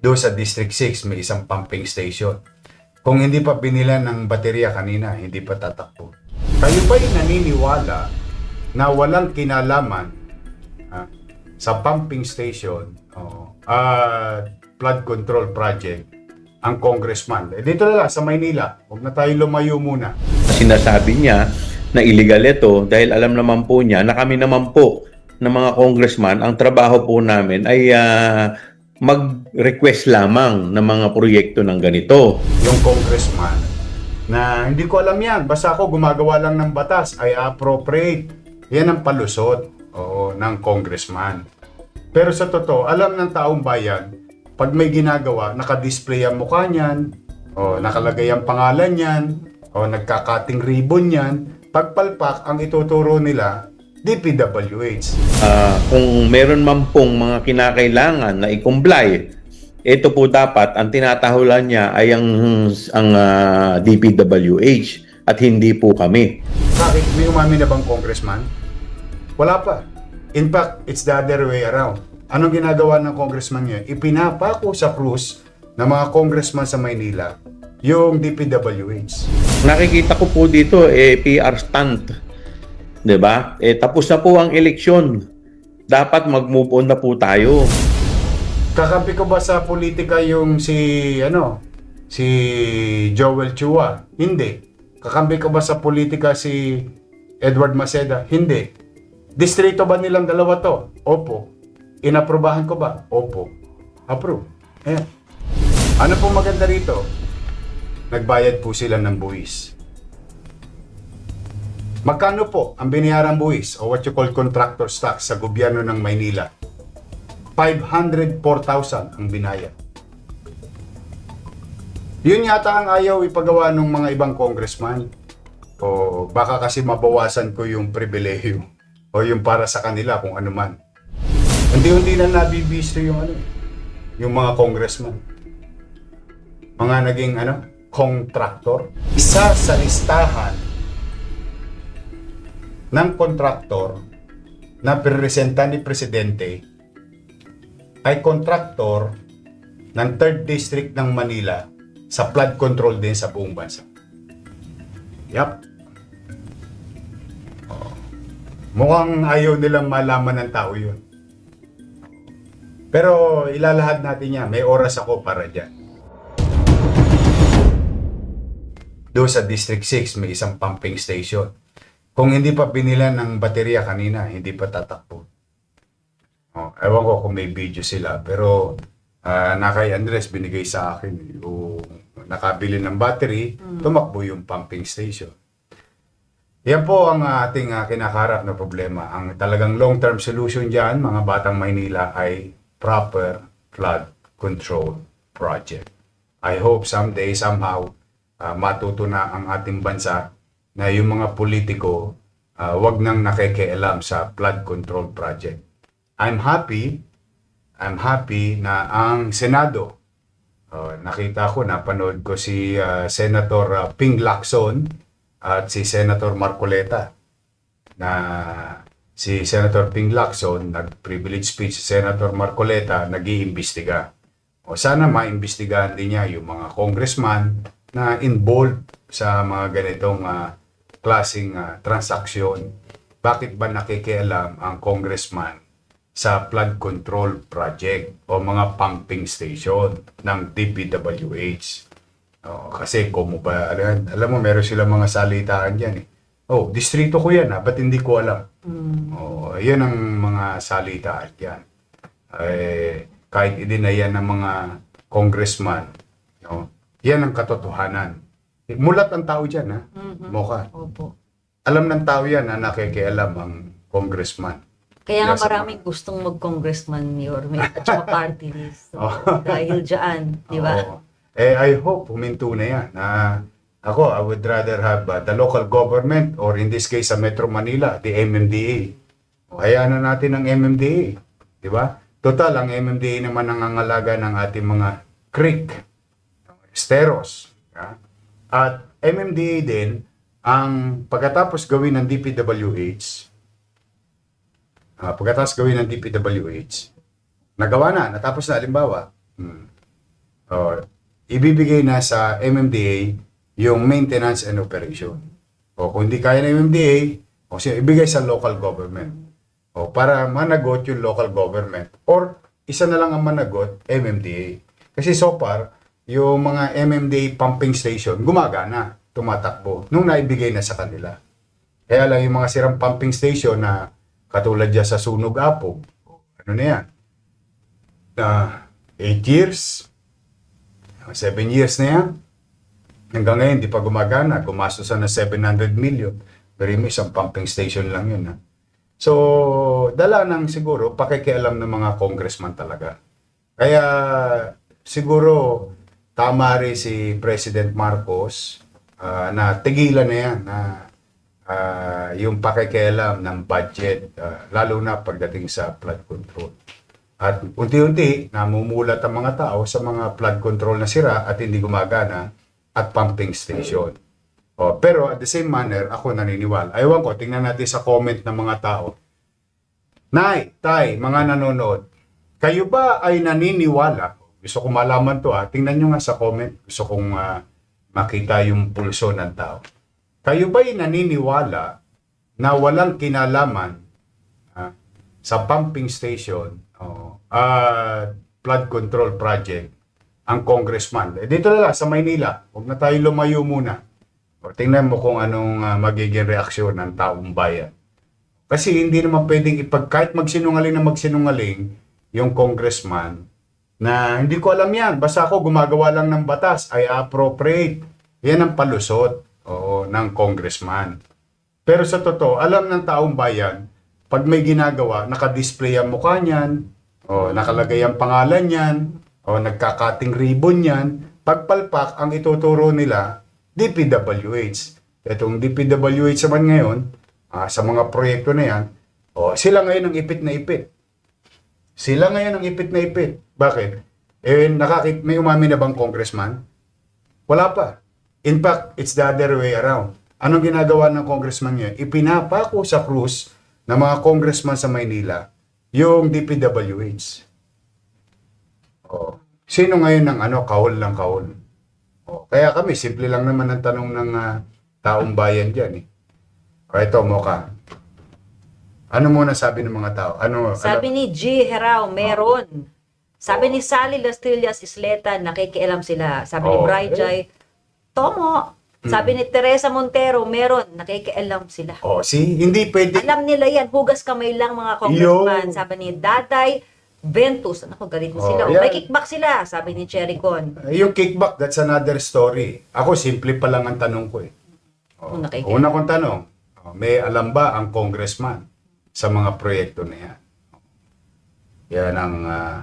Doon sa District 6, may isang pumping station. Kung hindi pa binilan ng baterya kanina, hindi pa tatakbo. Kayo ba'y naniniwala na walang kinalaman ah, sa pumping station oh, at flood control project ang congressman? Eh, dito na lang, sa Maynila. Huwag na tayo lumayo muna. Sinasabi niya na illegal ito dahil alam naman po niya na kami naman po ng mga congressman, ang trabaho po namin ay ah, mag-request lamang ng mga proyekto ng ganito. yung congressman na hindi ko alam yan. Basta ako gumagawa lang ng batas ay appropriate. Yan ang palusot oo, ng congressman. Pero sa totoo, alam ng taong bayan, pag may ginagawa, nakadisplay ang mukha niyan, o nakalagay ang pangalan niyan, o nagkakating ribbon niyan, pagpalpak ang ituturo nila, DPWH. Ah, kung meron man pong mga kinakailangan na i-comply, ito po dapat ang tinatahulan niya ay ang ang ah, DPWH at hindi po kami. Bakit? May umami na bang congressman? Wala pa. In fact, it's the other way around. Anong ginagawa ng congressman niya? Ipinapako sa krus ng mga congressman sa Maynila yung DPWH. Nakikita ko po dito eh PR stunt. 'Di ba? Eh tapos na po ang eleksyon. Dapat mag-move on na po tayo. Kakampi ko ba sa politika yung si, ano, si Joel Chua? Hindi. Kakampi ko ba sa politika si Edward Maceda? Hindi. Distrito ba nilang dalawa to? Opo. Inaprobahan ko ba? Opo. Approve. Ayan. Ano po maganda rito? Nagbayad po sila ng buwis. Magkano po ang biniyarang buwis o what you call contractor's tax sa gobyerno ng Maynila? 504,000 ang binayad. Yun yata ang ayaw ipagawa ng mga ibang congressman. O baka kasi mabawasan ko yung pribilehiyo o yung para sa kanila kung ano man. Hindi-hindi na nabibisto yung ano, yung mga congressman. Mga naging ano, contractor. Isa sa listahan ng kontraktor na piresenta ni Presidente ay kontraktor ng 3rd District ng Manila sa flood control din sa buong bansa. Yap. Oh. Mukhang ayaw nilang malaman ng tao yun. Pero ilalahad natin yan. May oras ako para dyan. Doon sa District 6, may isang pumping station. Kung hindi pa binilan ng baterya kanina, hindi pa tatakbo. Oh, ewan ko kung may video sila, pero ah, na kay Andres binigay sa akin yung nakabili ng battery, tumakbo yung pumping station. Yan po ang ating ah, kinakarap na problema. Ang talagang long-term solution dyan, mga batang Maynila, ay proper flood control project. I hope someday, somehow, ah, matuto na ang ating bansa na yung mga politiko ah, wag nang nakikialam sa flood control project. I'm happy, I'm happy na ang Senado, oh, nakita ko, napanood ko si ah, Senator ah, Ping Lacson at si Senator Marcoleta na si Senator Ping Lacson nag-privilege speech si Senator Marcoleta nag-iimbestiga. O sana maimbestigahan din niya yung mga congressman na involved sa mga ganitong ah, klaseng ah, transaksyon. Bakit ba nakikialam ang congressman sa flood control project o mga pumping station ng DPWH? Oh, kasi kung mo ba, alam, alam mo, meron silang mga salitaan dyan eh. Oh, distrito ko yan ha, ba't hindi ko alam? Oh, yan ang mga salitaan dyan. Eh, kahit idinayan ng mga congressman, no? yan ang katotohanan. Mulat ang tao dyan ha, Mocha. Opo. Alam ng tao yan na nakikialam ang congressman. Kaya nga Yes, maraming gustong mag-congressman ni Orme at saka party list. So, Oh. dahil dyan, di ba? Eh, I hope huminto na yan. Na ako, I would rather have uh, the local government or in this case sa Metro Manila, the MMDA. Hayaan na natin ang MMDA. Di ba? Total, ang MMDA naman ang angalaga ng ating mga creek, esteros. ya. At MMDA din, ang pagkatapos gawin ng DPWH, ah, pagkatapos gawin ng DPWH, nagawa na, natapos na, halimbawa, hmm, oh, ibibigay na sa MMDA yung maintenance and operation. O kung hindi kaya ng MMDA, o siya ibigay sa local government. O para managot yung local government. Or isa na lang ang managot, MMDA. Kasi so far, yung mga MMDA pumping station gumagana, tumatakbo, nung naibigay na sa kanila. Kaya lang yung mga sirang pumping station na katulad dyan sa Sunog Apog, ano na yan, na 8 years, 7 years na yan, hanggang ngayon di pa gumagana, gumastos na 700 million, pero yung isang pumping station lang yun. Ha? So, dala ng siguro pakikialam ng mga congressman talaga. Kaya siguro tama rin si President Marcos ah, na tigilan na yan na ah, yung pakikialam ng budget, ah, lalo na pagdating sa flood control. At unti-unti, namumulat ang mga tao sa mga flood control na sira at hindi gumagana at pumping station. Oh, pero at the same manner, ako naniniwala. Aywan ko, tingnan natin sa comment ng mga tao. Nay, tay, mga nanonood, kayo ba ay naniniwala? Gusto ko malaman to ah. Tingnan nyo nga sa comment. Gusto kong ah, makita yung pulso ng tao. Kayo ba ay naniniwala na walang kinalaman ah, sa pumping station oh, at flood control project ang congressman? Eh, dito na lang, sa Maynila. Huwag na tayo lumayo muna. O, tingnan mo kung anong ah, magiging reaksyon ng taong bayan. Kasi hindi naman pwedeng ipag, kahit magsinungaling na magsinungaling, yung congressman, na hindi ko alam yan, basta ako gumagawa lang ng batas, ay appropriate. Yan ang palusot oo, ng congressman. Pero sa totoo, alam ng taong bayan, pag may ginagawa, nakadisplay ang mukha niyan, o nakalagay ang pangalan niyan, o nagkakating ribbon niyan, pagpalpak, ang ituturo nila, DPWH. Itong DPWH naman ngayon, ah, sa mga proyekto na yan, o, sila ngayon ang ipit na ipit. Sila ngayon ang ipit na ipit. Bakit? Eh, nakakit, may umami na bang congressman? Wala pa. In fact, it's the other way around. Anong ginagawa ng congressman ngayon? Ipinapako sa krus ng mga congressman sa Maynila yung DPWH. Oh. Sino ngayon ng ano, kahol ng kahol? Oh. Kaya kami, simple lang naman ang tanong ng ah, taong bayan dyan. Eh. O ito, Moka. Ano muna sabi ng mga tao? Ano, Sabi ni G. Herao, meron. Sabi ni Sally Lastillas Isleta, nakikialam sila. Sabi ni Oh, Bri eh. Jai, Tomo. Sabi ni Teresa Montero, meron. Nakikialam sila. oh, see, hindi pwede. Alam nila yan, hugas kamay lang mga congressman. Yo. Sabi ni Daday Ventus, ano galit na Oh, sila. Oh, yan. may kickback sila, sabi ni Cherry Con. Eh, Yung kickback, that's another story. Ako, simple pa lang ang tanong ko eh. Oh, Oh, una kong tanong, oh, may alam ba ang congressman sa mga proyekto na yan? Yan ang, ah,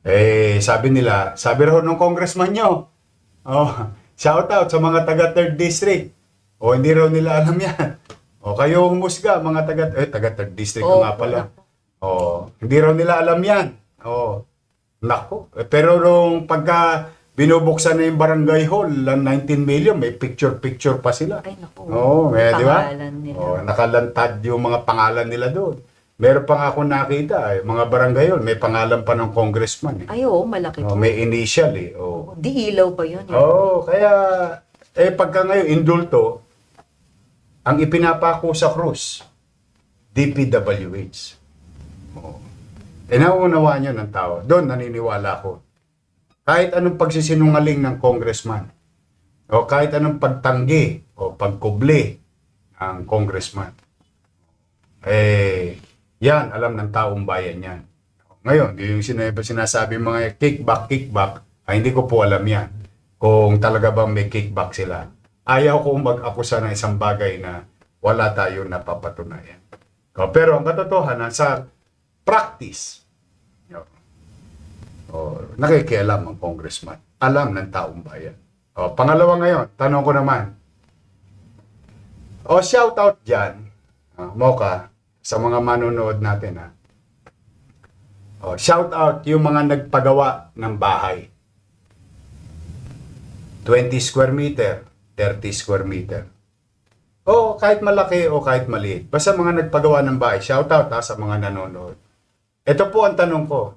eh, sabi nila, sabi raw ng congressman nyo, oh, shout out sa mga taga 3rd district. O, hindi raw nila alam yan. O, kayo humusga, mga taga, eh, taga 3rd district Oh, nga pala. Oh, hindi raw nila alam yan. Oh, nako. Eh, Pero nung pagka binubuksan na yung barangay hall, ang 19 million, may picture-picture pa sila. Ay, naku. Oo, eh, di ba? Nila. Oh, nakalantad yung mga pangalan nila doon. Meron pa nga ako nakita, eh, mga barangay hall, may pangalan pa ng congressman. Eh. Ay, oo, malaki. Oh, may initial eh. Oh. Di ilaw pa yun. eh. Oo, kaya, eh pagka ngayon, indulto, ang ipinapako sa krus, DPWH. Oo. Eh, nauunawaan nyo ng tao. Doon, naniniwala ko. Kahit anong pagsisinungaling ng congressman, o kahit anong pagtanggi, o pagkubli ng congressman, eh, yan, alam ng taong bayan yan. Ngayon, yung sinasabi mga kickback, kickback, ay hindi ko po alam yan. Kung talaga bang may kickback sila. Ayaw ko mag-akusa ng isang bagay na wala tayo napapatunayan. O, pero ang katotohanan, sa practice, o, o, nakikialam ang congressman. Alam ng taong bayan. O, pangalawa ngayon, tanong ko naman. O, shout out dyan, ah, Mocha, sa mga manonood natin ha. Oh, shout out yung mga nagpagawa ng bahay. 20 square meter, 30 square meter. O kahit malaki o kahit maliit. Basta mga nagpagawa ng bahay, shout out ha, sa mga nanonood. Ito po ang tanong ko.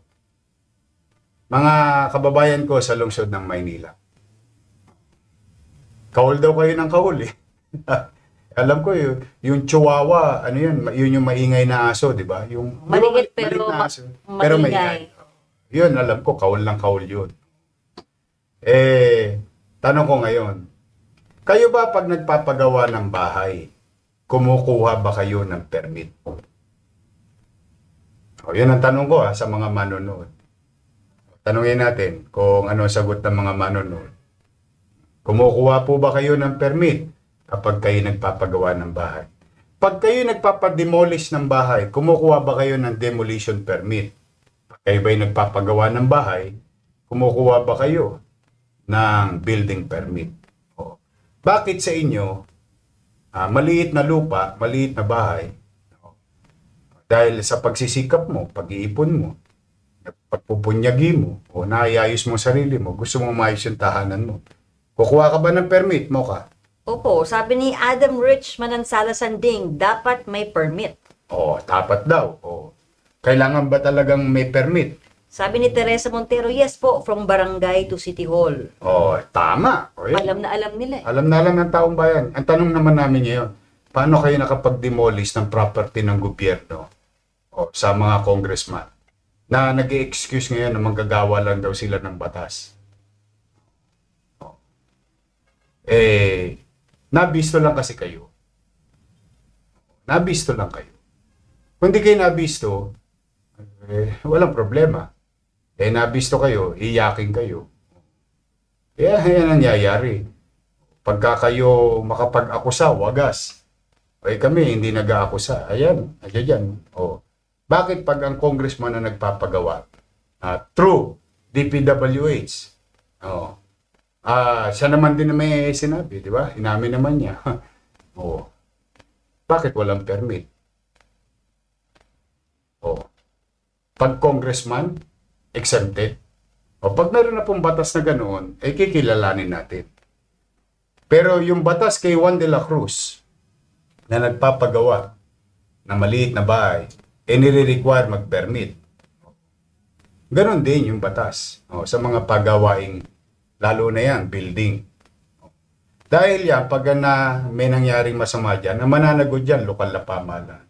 Mga kababayan ko sa lungsod ng Maynila. Kahol daw kayo ng kahol eh. Alam ko yun, yung chihuahua, ano yun, yun yung maingay na aso, di ba? Yung Maliit pero ma- pero maingay. maingay. Yun, alam ko, kahol lang kahol yun. Eh, tanong ko ngayon, kayo ba pag nagpapagawa ng bahay, kumukuha ba kayo ng permit? O, yun ang tanong ko ha, sa mga manonood. Tanungin natin kung ano ang sagot ng mga manonood. Kumukuha po ba kayo ng permit kapag kayo nagpapagawa ng bahay? Pag kayo nagpapademolish ng bahay, kumukuha ba kayo ng demolition permit? Pag kayo ba'y nagpapagawa ng bahay, kumukuha ba kayo ng building permit? O, bakit sa inyo, ah, maliit na lupa, maliit na bahay, o, dahil sa pagsisikap mo, pag-iipon mo, pagpupunyagi mo, o naayayos mo sarili mo, gusto mo maayos yung tahanan mo, Kukuha ka ba ng permit mo ka? Opo, sabi ni Adam Rich Manansala Sanding, dapat may permit. O, tapat daw. O, kailangan ba talagang may permit? Sabi ni Teresa Montero, yes po, from barangay to city hall. O, tama. O, yan. Alam na alam nila eh. Alam na alam ng taong bayan. Ang tanong naman namin ngayon, paano kayo nakapag-demolish ng property ng gobyerno o, sa mga congressman na nag excuse ngayon na manggagawa lang daw sila ng batas? O. Eh, nabisto lang kasi kayo. Nabisto lang kayo. Kung di kayo nabisto, eh, walang problema. Eh, nabisto kayo, iyakin kayo. Kaya yan ang nangyayari. Pagka kayo makapag-akusa, wagas. Eh kami, hindi nag-aakusa. Ayan, ayan dyan. O. Bakit pag ang congressman na nagpapagawa? Ah, true, DPWH. O. Ah, siya naman din na may sinabi, di ba? Inamin naman niya. o. Bakit walang permit? O. Pag congressman, exempted. O pag meron na pong batas na ganoon, eh kikilalanin natin. Pero yung batas kay Juan de la Cruz na nagpapagawa ng maliit na bahay, eh nire-require mag-permit. Ganon din yung batas o, sa mga pagawaing, lalo na yan, building. Dahil yan, pag na may nangyaring masama dyan, na mananagot dyan, lokal na pamahalaan.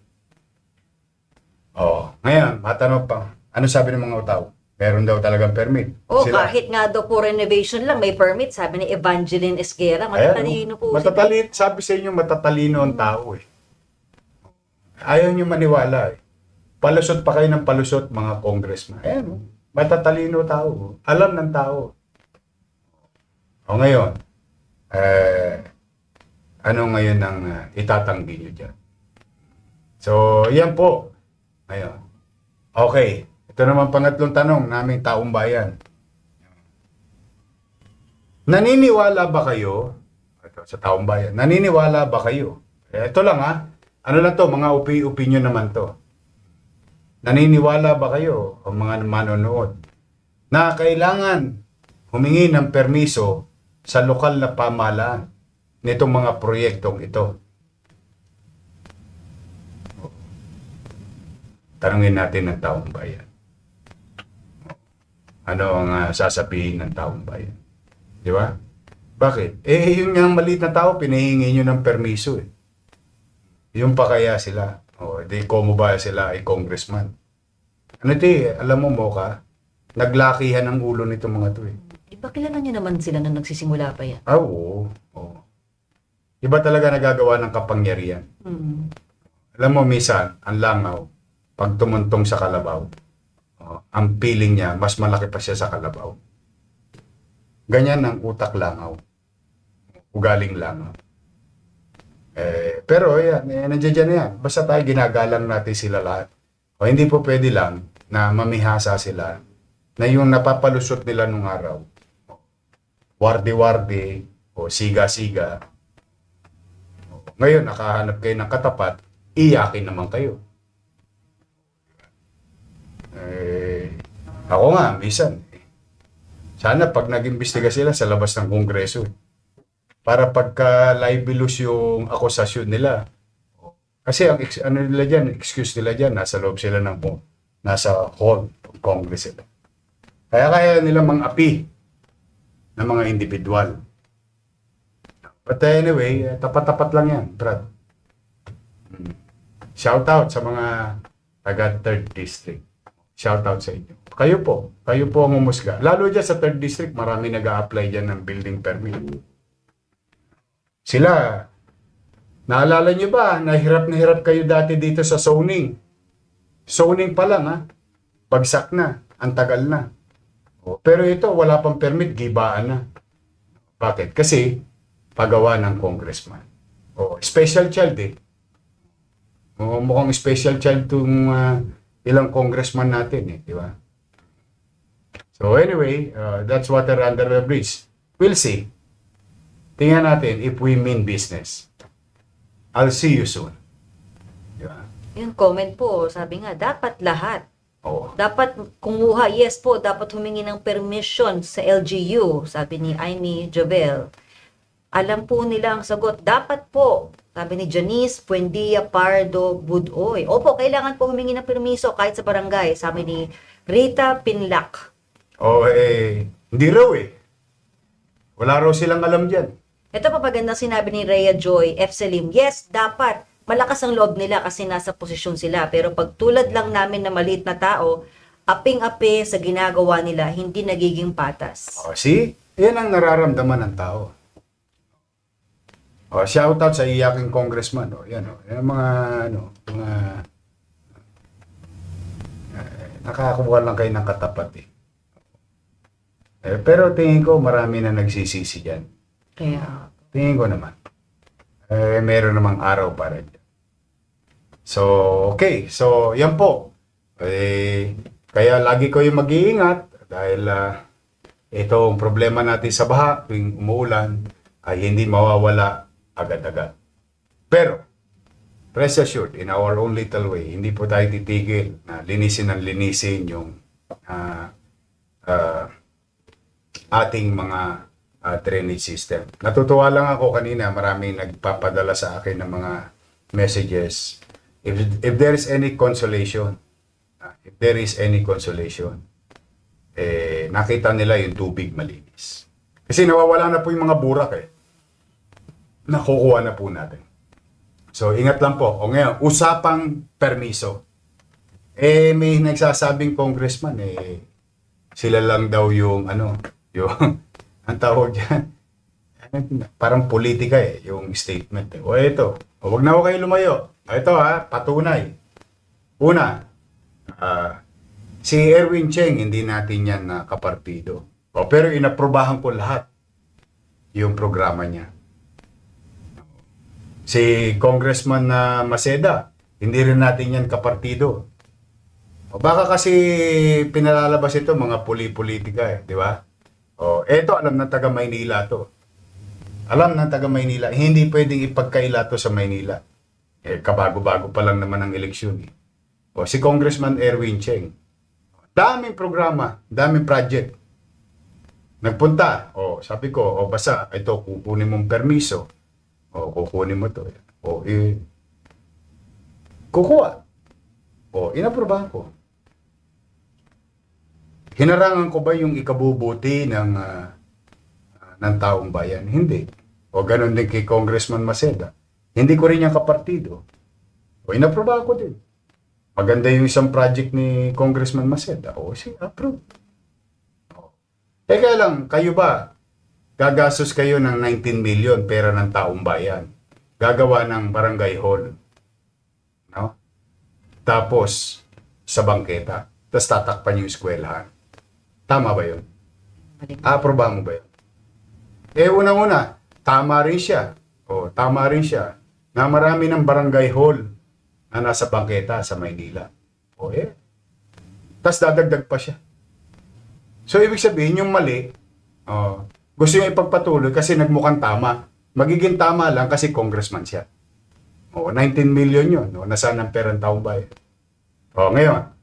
Oh, ngayon, matanong pa, ano sabi ng mga tao? Meron daw talagang permit. O Sila- kahit nga daw po renovation lang, may permit. Sabi ni Evangeline Esguera, matatalino Ayan, po. oh. Matatalino, sabi sa inyo, matatalino ang tao eh. Ayaw nyo maniwala eh. Palusot pa kayo ng palusot mga congressman. Ayan, oh. matatalino tao. Alam ng tao. O ngayon, eh, ano ngayon ang uh, itatanggi nyo dyan? So, yan po. Ngayon. Okay. Ito naman pangatlong tanong naming taong bayan. Naniniwala ba kayo, ito, sa taong bayan, naniniwala ba kayo? Eh, ito lang ha, ano lang to, mga opi opinion naman to. Naniniwala ba kayo, o mga manonood, na kailangan humingi ng permiso sa lokal na pamahalaan nitong mga proyektong ito? Tanungin natin ng taong bayan. Ano ang ah, sasabihin ng taong bayan? Di ba? Bakit? Eh, yung nga maliit na tao, pinahingi nyo ng permiso eh. Yung pa kaya sila. O, di ko mo ba sila ay congressman? Ano ti, alam mo mo ka, naglakihan ang ulo nito mga to eh. Iba kilala nyo naman sila na nagsisimula pa yan. Ah, oo. oo. Iba talaga nagagawa ng kapangyarihan. Mm. Alam mo, misan, ang langaw, pag tumuntong sa kalabaw, oh, ang feeling niya, mas malaki pa siya sa kalabaw. Ganyan ang utak langaw. Ugaling langaw. Eh, pero yan, eh, nandiyan dyan na yan. Basta tayo ginagalang natin sila lahat. O hindi po pwede lang na mamihasa sila na yung napapalusot nila nung araw. Wardi-wardi o siga-siga. Ngayon, nakahanap kayo ng katapat, iyakin naman kayo. Eh, ako nga, minsan, eh, sana pag nag-imbestiga sila sa labas ng kongreso, eh, para pagka libelous yung akusasyon nila. Kasi ang ano nila diyan, excuse nila diyan, nasa loob sila ng nasa hall, ng congress sila. Kaya kaya nila mang-api ng mga individual. But anyway, eh, tapat-tapat lang yan, Brad. Mm. Shout out sa mga taga 3rd District. Shout out sa inyo. Kayo po, kayo po ang umusga. Lalo dyan sa 3rd District, marami nag apply dyan ng building permit. Sila, naalala nyo ba, nahirap na hirap kayo dati dito sa zoning. Zoning pa lang ha, bagsak na, ang tagal na. Pero ito, wala pang permit, gibaan na. Bakit? Kasi, pagawa ng congressman. O, special child eh. O, mukhang special child itong ah, ilang congressman natin eh, di ba? So anyway, uh, that's water under the bridge. We'll see. Tingnan natin if we mean business. I'll see you soon. Di? Yung comment po, sabi nga, dapat lahat. Oo. Dapat kumuha, yes po, dapat humingi ng permission sa LGU, sabi ni Amy Jovel. Alam po nila ang sagot, dapat po, sabi ni Janice Buendia Pardo Budoy. Opo, kailangan po humingi ng permiso kahit sa barangay, sabi ni Rita Pinlac. O eh, hindi raw eh. Wala raw silang alam dyan. Ito pa magandang sinabi ni Rhea Joy F. Selim, yes, dapat. Malakas ang loob nila kasi nasa posisyon sila. Pero pag tulad lang namin na maliit na tao, aping-api sa ginagawa nila, hindi nagiging patas. O, see? Yan ang nararamdaman ng tao. O, shout out sa iyaking congressman. O, yan o. Yan ang mga, ano, mga, eh, nakakuha lang kayo ng katapat eh. eh. Pero tingin ko marami na nagsisisi dyan. Kaya, Tingin ko naman. Eh, meron namang araw para dyan. So, okay. So, yan po. Eh, kaya lagi yung mag-iingat dahil ah, itong problema natin sa baha tuwing umuulan ay hindi mawawala agad-agad. Pero, rest assured, in our own little way, hindi po tayo titigil na linisin ang linisin yung ah, ah, ating mga uh, drainage system. Natutuwa lang ako kanina, maraming nagpapadala sa akin ng mga messages. If, if there is any consolation, uh, if there is any consolation, eh, nakita nila yung tubig malinis. Kasi nawawala na po yung mga burak eh. Nakukuha na po natin. So, ingat lang po. O ngayon, usapang permiso. Eh, may nagsasabing congressman eh, sila lang daw yung ano, yung ang tawag dyan, parang politika eh, yung statement. Eh. O ito, o, wag na ako kayo lumayo. O, ito ha, patunay. Una, ah, si Erwin Cheng, hindi natin yan na kapartido. O, pero inaprobahan ko lahat yung programa niya. Si Congressman na Maceda, hindi rin natin yan kapartido. O baka kasi pinalalabas ito mga puli-politika eh, di ba? O eto alam ng taga Maynila to. Alam ng taga Maynila, hindi pwedeng ipagkaila to sa Maynila. Eh, kabago-bago pa lang naman ang eleksyon eh. O si Congressman Erwin Cheng. Daming programa, daming project. Nagpunta, o sabi ko, o basta, ito, kukunin mong permiso. O kukunin mo to. O eh, kukuha. O, inaprobahan ko. Hinarangan ko ba yung ikabubuti ng ah, ng taong bayan? Hindi. O ganun din kay Congressman Maceda. Hindi ko rin yung kapartido. O inaprobahan ko din. Maganda yung isang project ni Congressman Maceda. O sige, approve. Teka lang, kayo ba, gagastos kayo ng 19 million pera ng taong bayan. Gagawa ng barangay hall. No? Tapos, sa bangketa. Tapos tatakpan yung eskwelahan. Tama ba yun? Aprobahan mo ba yun? Eh, unang-una, tama rin siya. O, tama rin siya na marami ng barangay hall na nasa bangketa sa Maynila. O, eh. Tapos dadagdag pa siya. So, ibig sabihin, yung mali, oh, gusto niya ipagpatuloy kasi nagmukhang tama. Magiging tama lang kasi congressman siya. O, 19 million yun. O, nasaan ang perang taong bayan? O, ngayon,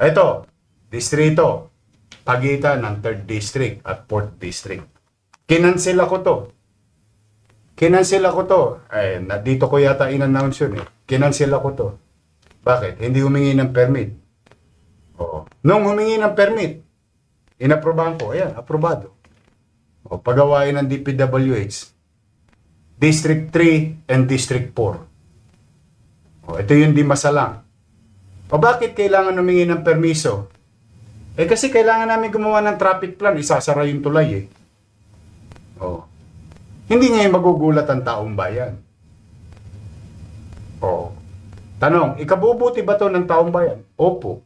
ito, distrito, pagitan ng 3rd District at 4th District. Kinansel ako to. Kinansel ako to. Ay, na, dito ko yata in-announce yun eh. Kinansel ako to. Bakit? Hindi humingi ng permit. Oo. Nung humingi ng permit, Inaprobahan ko. Ayan, aprobado. O, pagawain ng DPWH. District 3 and District 4. O, ito yung di masalang. O bakit kailangan humingi ng permiso? Eh kasi kailangan namin gumawa ng traffic plan, isasara yung tulay eh. O. Hindi ngayon magugulat ang taong bayan. O. Tanong, ikabubuti ba to ng taong bayan? Opo.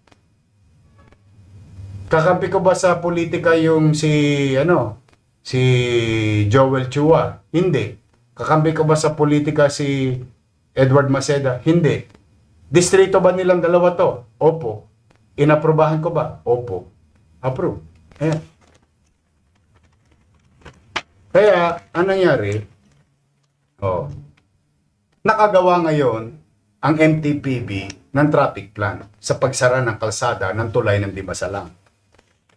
Kakampi ko ba sa politika yung si, ano, si Joel Chua? Hindi. Kakampi ko ba sa politika si Edward Maceda? Hindi. Distrito ba nilang dalawa to? Opo. Inaprobahan ko ba? Opo. Approve. Ayan. Kaya, anong nangyari? Oh, nakagawa ngayon ang MTPB ng traffic plan sa pagsara ng kalsada ng tulay ng Dimasalang.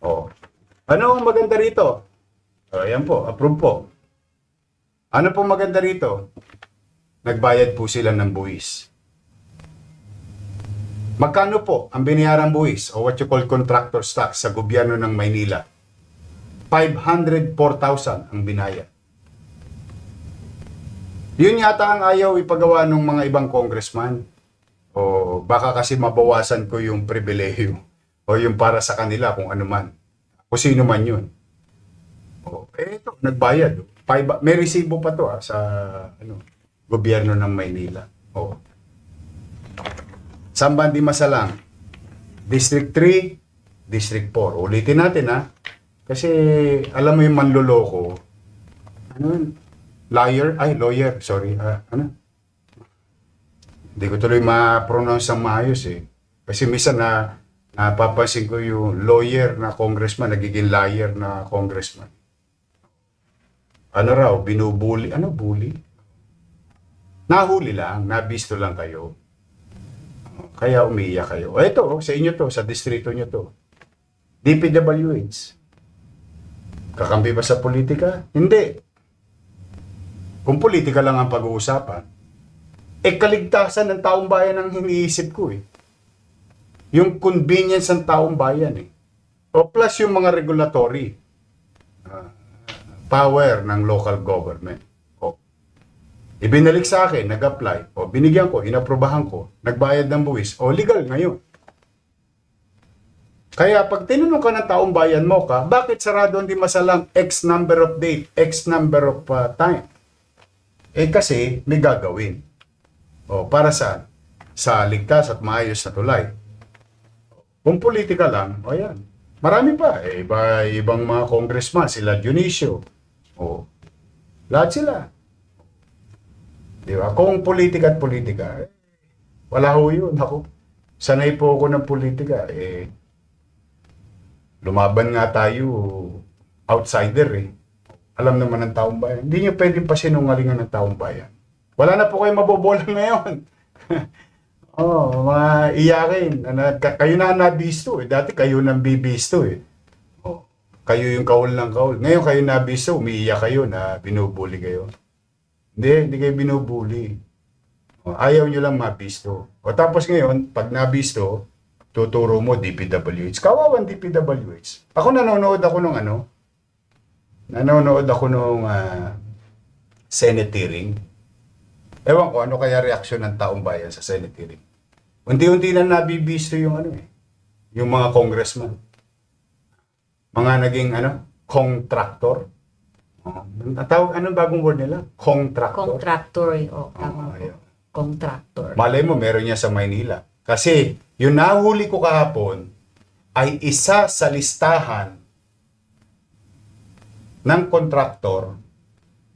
Oh. Ano ang maganda rito? Oh, ayan po, approve po. Ano po maganda rito? Nagbayad po sila ng buwis. Magkano po ang binayaran buwis o what you call contractor tax sa gobyerno ng Maynila? 504,000 ang binayad. Yun yata ang ayaw ipagawa ng mga ibang congressman. O baka kasi mabawasan ko yung pribilehiyo o yung para sa kanila kung ano man. Kung sino man yun. O, eh ito, nagbayad. Five, may resibo pa to ah, sa ano, gobyerno ng Maynila. O. Samban di Masalang. District 3, District 4. Ulitin natin ha. Kasi alam mo yung manloloko. Ano yun? Liar? Ay, lawyer. Sorry. ah, ano? Hindi ko tuloy ma-pronounce ang maayos eh. Kasi minsan na napapansin ko yung lawyer na congressman, nagiging liar na congressman. Ano raw, binubuli. Ano bully? Nahuli lang, nabisto lang kayo. Kaya umiiyak kayo. O ito, oh, sa inyo to, sa distrito nyo to. DPWH. Kakampi ba sa politika? Hindi. Kung politika lang ang pag-uusapan, eh kaligtasan ng taong bayan ang iniisip ko eh. Yung convenience ng taong bayan eh. O plus yung mga regulatory ah, power ng local government. O, ibinalik sa akin, nag-apply, o binigyan ko, inaprobahan ko, nagbayad ng buwis, o legal ngayon. Kaya pag tinanong ka ng taong bayan mo ka, bakit sarado hindi masalang X number of date, X number of uh, time? Eh kasi may gagawin. O para saan? Sa ligtas at maayos na tulay. Kung politika lang, o yan. Marami pa. Eh, iba, ibang mga congressman, sila Dionisio. O, lahat sila. Di ba? Kung politika at politika, eh, wala ho yun. Ako, sanay po ako ng politika. Eh, lumaban nga tayo outsider eh. Alam naman ng taong bayan. Hindi nyo pwedeng pasinungalingan ng taong bayan. Wala na po kayo mabobola ngayon. oh, mga iyakin. Ano, ka- kayo na nabisto eh. Dati kayo nang bibisto eh. Oh, kayo yung kaul ng kaul. Ngayon kayo nabisto, umiiyak kayo na binubuli kayo. Hindi, hindi kayo binubuli. Oh, ayaw nyo lang mabisto. O tapos ngayon, pag nabisto, tuturo mo DPWH. Kawawan DPWH. Ako nanonood ako nung ano, nanonood ako nung ah, Senate hearing. Ewan ko ano kaya reaksyon ng taong bayan sa Senate hearing. Unti-unti na nabibisto yung ano eh, yung mga congressman. Mga naging ano, contractor. Oh, tawag, anong bagong word nila? Contractor. Contractor. O, tama po. ayun. Contractor. Malay mo, meron niya sa Maynila. Kasi, yung nahuli ko kahapon ay isa sa listahan ng kontraktor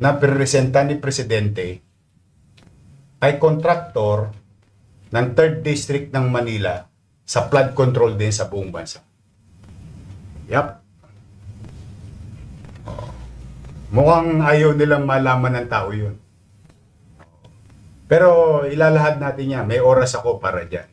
na presenta ni Presidente ay kontraktor ng 3rd District ng Manila sa flood control din sa buong bansa. Yap. Mukhang ayaw nilang malaman ng tao yun. Pero ilalahad natin yan. May oras ako para dyan.